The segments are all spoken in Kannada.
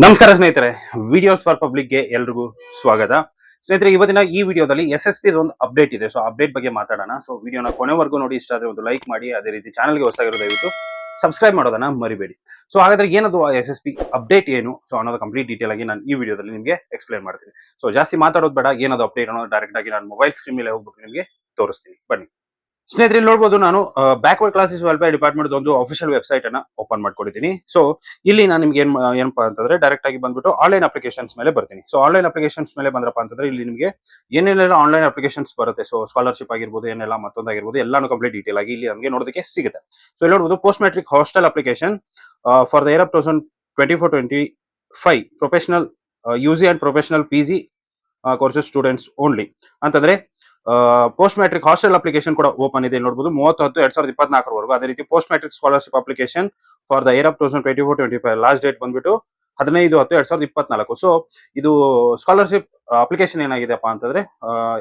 ನಮಸ್ಕಾರ ಸ್ನೇಹಿತರೆ ವಿಡಿಯೋಸ್ ಫಾರ್ ಪಬ್ಲಿಕ್ಗೆ ಎಲ್ರಿಗೂ ಸ್ವಾಗತ. ಸ್ನೇಹಿತರೆ, ಇವತ್ತಿನ ಈ ವಿಡಿಯೋದಲ್ಲಿ ಎಸ್ ಎಸ್ ಪಿ ಒಂದು ಅಪ್ಡೇಟ್ ಇದೆ. ಸೊ ಅಪ್ಡೇಟ್ ಬಗ್ಗೆ ಮಾತಾಡೋಣ. ಸೊ ವಿಡಿಯೋನ ಕೊನೆವರೆಗೂ ನೋಡಿ, ಇಷ್ಟ ಆದರೆ ಒಂದು ಲೈಕ್ ಮಾಡಿ, ಅದೇ ರೀತಿ ಚಾನಲ್ಗೆ ಹೊಸದಾಗಿರೋ ದಯವಿಟ್ಟು ಸಬ್ಸ್ಕ್ರೈಬ್ ಮಾಡೋದನ್ನ ಮರಿಬೇಡಿ. ಸೊ ಹಾಗಾದ್ರೆ ಏನದು ಎಸ್ ಎಸ್ ಪಿ ಅಪ್ಡೇಟ್ ಏನು? ಸೊ ಅನ್ನೋದು ಕಂಪ್ಲೀಟ್ ಡೀಟೇಲ್ ಆಗಿ ನಾನು ಈ ವಿಡಿಯೋದಲ್ಲಿ ನಿಮಗೆ ಎಕ್ಸ್ಪ್ಲೇನ್ ಮಾಡ್ತೀನಿ. ಸೊ ಜಾಸ್ತಿ ಮಾತಾಡೋದು ಬೇಡ. ಏನದು ಅಪ್ಡೇಟ್ ಅನ್ನೋದು ಡೈರೆಕ್ಟ್ ಆಗಿ ನಾನು ಮೊಬೈಲ್ ಸ್ಕ್ರೀನ್ ಮೇಲೆ ಹೋಗ್ಬಿಟ್ಟು ನಿಮಗೆ ತೋರಿಸ್ತೀನಿ. ಬನ್ನಿ. ಸ್ನೇಹಿತರೆ, ನೋಡ್ಬೋದು ನಾನು ಬ್ಯಾಕ್ವರ್ಡ್ ಕ್ಲಾಸಸ್ ವೆಲ್ಫೇರ್ ಡಿಪಾರ್ಟ್ಮೆಂಟ್ ಒಂದು ಅಫಿಷಿಯಲ್ ವೆಬ್ಸೈಟ್ ಅನ್ನ ಓಪನ್ ಮಾಡ್ಕೊಡ್ತೀನಿ ಸೊ ಇಲ್ಲಿ ನಾನು ನಿಮ್ಗೆ ಏನ್, ಏನಪ್ಪಾ ಅಂತಂದ್ರೆ ಡೈರೆಕ್ಟ್ ಆಗಿ ಬಂದ್ಬಿಟ್ಟು ಆನ್ಲೈನ್ ಅಪ್ಲಿಕೇಶನ್ಸ್ ಮೇಲೆ ಬರ್ತೀನಿ. ಸೊ ಆನ್ಲೈನ್ ಅಪ್ಲಿಕೇಶನ್ಸ್ ಮೇಲೆ ಬಂದ್ರಪ್ಪ ಅಂತಂದ್ರೆ ಇಲ್ಲಿ ನಿಮಗೆ ಏನೇನೆಲ್ಲ ಆನ್ಲೈನ್ ಅಪ್ಲಿಕೇಶನ್ಸ್ ಬರುತ್ತೆ. ಸೊ ಸ್ಕಾಲರ್ಶಿಪ್ ಆಗಿರ್ಬೋದು, ಏನೆಲ್ಲ ಮತ್ತೊಂದಾಗಿರ್ಬೋದು, ಎಲ್ಲಾನು ಕಂಪ್ಲೀಟ್ ಡೀಟೇಲ್ ಆಗಿ ಇಲ್ಲಿ ನಮಗೆ ನೋಡೋದಕ್ಕೆ ಸಿಗುತ್ತೆ. ಸೊ ಇಲ್ಲಿ ನೋಡ್ಬೋದು post matric hostel application for the year of thousand twenty four twenty five professional U G and professional P G courses students only ಅಂತಂದ್ರೆ ಪೋಸ್ಟ್ ಮ್ಯಾಟ್ರಿಕ್ ಹಾಸ್ಟೆಲ್ ಅಪ್ಲಿಕೇಶನ್ ಕೂಡ ಓಪನ್ ಇದೆ ನೋಡಬಹುದು ಮೂವತ್ತು ಹತ್ತು ಎರಡ್ ಸಾವಿರದ ಇಪ್ಪತ್ನಾಲ್ಕರವರೆಗೂ. ಅದೇ ರೀತಿ post matric scholarship application for the year of thousand twenty four twenty five last date ಬಂದ್ಬಿಟ್ಟು ಹದಿನೈದು ಹತ್ತು, ಎರಡ್ ಸಾವಿರದ ಇಪ್ಪತ್ನಾಲ್ಕು. ಸೊ ಇದು ಸ್ಕಾಲರ್ಶಿಪ್ ಅಪ್ಲಿಕೇಶನ್ ಏನಾಗಿದೆಪ್ಪ ಅಂತಂದ್ರೆ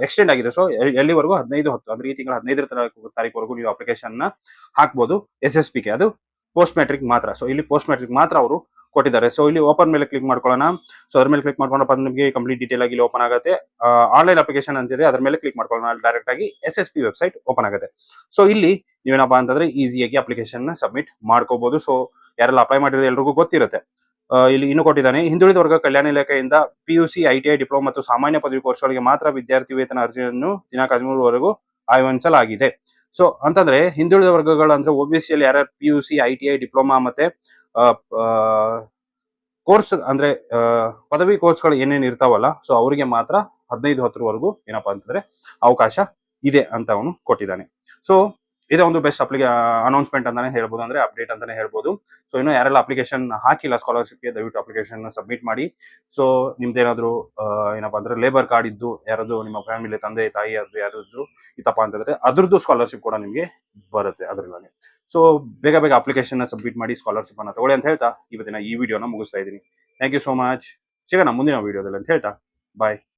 ಎಕ್ಸ್ಟೆಂಡ್ ಆಗಿದೆ. ಸೊ ಎಲ್ಲಿವರೆಗೂ? ಹದಿನೈದು ಹತ್ತು, ಅಂದ್ರೆ ಈ ತಿಂಗಳ ಹದಿನೈದರ ತಾರೀಕು, ತಾರೀಕುವರೆಗೂ ನೀವು ಅಪ್ಲಿಕೇಶನ್ನ ಹಾಕ್ಬೋದು ಎಸ್ ಎಸ್ ಪಿ ಗೆ. ಅದು ಪೋಸ್ಟ್ ಮ್ಯಾಟ್ರಿಕ್ ಮಾತ್ರ. ಸೊ ಇಲ್ಲಿ ಪೋಸ್ಟ್ ಮ್ಯಾಟ್ರಿಕ್ ಮಾತ್ರ ಅವರು ಕೊಟ್ಟಿದ್ದಾರೆ. ಸೊ ಇಲ್ಲಿ ಓಪನ್ ಮೇಲೆ ಕ್ಲಿಕ್ ಮಾಡ್ಕೊಳ್ಳೋಣ. ಸೊ ಅದ್ರ ಮೇಲೆ ಕ್ಲಿಕ್ ಮಾಡ್ಕೊಂಡಪ್ಪ ನಿಮಗೆ ಕಂಪ್ಲೀಟ್ ಡೀಟೇಲ್ ಆಗಿ ಓಪನ್ ಆಗುತ್ತೆ. ಆನ್ಲೈನ್ ಅಪ್ಲಿಕೇಶನ್ ಅಂತಿದೆ. ಅದ್ರ ಮೇಲೆ ಕ್ಲಿಕ್ ಮಾಡ್ಕೊಳ್ಳೋಣ. ಡೈರೆಕ್ಟ್ ಆಗಿ S S P website open ಆಗುತ್ತೆ. ಸೊ ಇಲ್ಲಿ ನೀವೇನಪ್ಪ ಅಂತಂದ್ರೆ ಈಸಿಯಾಗಿ ಅಪ್ಲಿಕೇಶನ್ ಸಬ್ಮಿಟ್ ಮಾಡ್ಕೋಬಹುದು ಸೊ ಯಾರೆಲ್ಲ ಅಪ್ಲೈ ಮಾಡಿರೋ ಎಲ್ರಿಗೂ ಗೊತ್ತಿರುತ್ತೆ. ಇಲ್ಲಿ ಇನ್ನು ಕೊಟ್ಟಿದ್ದಾನೆ. ಹಿಂದುಳಿದ ವರ್ಗ ಕಲ್ಯಾಣ ಇಲಾಖೆಯಿಂದ P U C ITI diploma ಮತ್ತು ಸಾಮಾನ್ಯ ಪದವಿ ಕೋರ್ಸ್ಗಳಿಗೆ ಮಾತ್ರ ವಿದ್ಯಾರ್ಥಿ ವೇತನ ಅರ್ಜಿಯನ್ನು ದಿನಾಂಕ ಹದಿಮೂರವರೆಗೂ ಆಹ್ವಾನಿಸಲಾಗಿದೆ ಸೊ ಅಂತಂದ್ರೆ ಹಿಂದುಳಿದ ವರ್ಗಗಳು ಅಂದ್ರೆ ಒ ಬಿ ಸಿ ಅಲ್ಲಿ ಯಾರ್ಯಾರು P U C I T I diploma ಮತ್ತೆ ಕೋರ್ಸ್ ಅಂದ್ರೆ ಪದವಿ ಕೋರ್ಸ್ಗಳು ಏನೇನು ಇರ್ತಾವಲ್ಲ ಸೊ ಅವರಿಗೆ ಮಾತ್ರ ಹದಿನೈದು ಹತ್ತರವರೆಗೂ ಏನಪ್ಪಾ ಅಂತಂದ್ರೆ ಅವಕಾಶ ಇದೆ ಅಂತ ಅವನು ಕೊಟ್ಟಿದ್ದಾನೆ. ಸೊ ಇದೇ ಒಂದು ಬೆಸ್ಟ್ ಅಪ್ಲಿಕೇ ಅನೌನ್ಸ್ಮೆಂಟ್ ಅಂತಾನೆ ಹೇಳ್ಬೋದು, ಅಂದ್ರೆ ಅಪ್ಡೇಟ್ ಅಂತಾನೆ ಹೇಳ್ಬೋದು. ಸೊ ಇನ್ನು ಯಾರೆಲ್ಲ ಅಪ್ಲಿಕೇಶನ್ ಹಾಕಿಲ್ಲ ಸ್ಕಾಲರ್ಶಿಪ್ಗೆ ದಯವಿಟ್ಟು ಅಪ್ಲಿಕೇಶನ್ ಸಬ್ಮಿಟ್ ಮಾಡಿ. ಸೊ ನಿಮ್ದೇನಾದ್ರು ಏನಪ್ಪಾ ಅಂದ್ರೆ ಲೇಬರ್ ಕಾರ್ಡ್ ಇದ್ದು, ಯಾರಾದ್ರು ನಿಮ್ಮ ಫ್ಯಾಮಿಲಿ ತಂದೆ, ತಾಯಿ ಅದು ಯಾರಾದ್ರು ಇತ್ತಪ್ಪ ಅಂತಂದ್ರೆ ಅದ್ರದ್ದು ಸ್ಕಾಲರ್ಶಿಪ್ ಕೂಡ ನಿಮಗೆ ಬರುತ್ತೆ ಅದ್ರಲ್ಲಿ ಸೊ ಬೇಗ ಬೇಗ ಅಪ್ಲಿಕೇಶನ್ ಸಬ್ಮಿಟ್ ಮಾಡಿ ಸ್ಕಾಲರ್ಶಿಪ್ ಅನ್ನ ತಗೊಳ್ಳಿ ಅಂತ ಹೇಳ್ತಾ ಇವತ್ತಿನ ಈ ವಿಡಿಯೋನ ಮುಗಿಸ್ತಾ ಇದ್ದೀನಿ. ಥ್ಯಾಂಕ್ ಯು ಸೋ ಮಚ್ ಸಿಗೋಣ ಮುಂದಿನ ವಿಡಿಯೋದಲ್ಲಿ ಅಂತ ಹೇಳ್ತಾ. ಬಾಯ್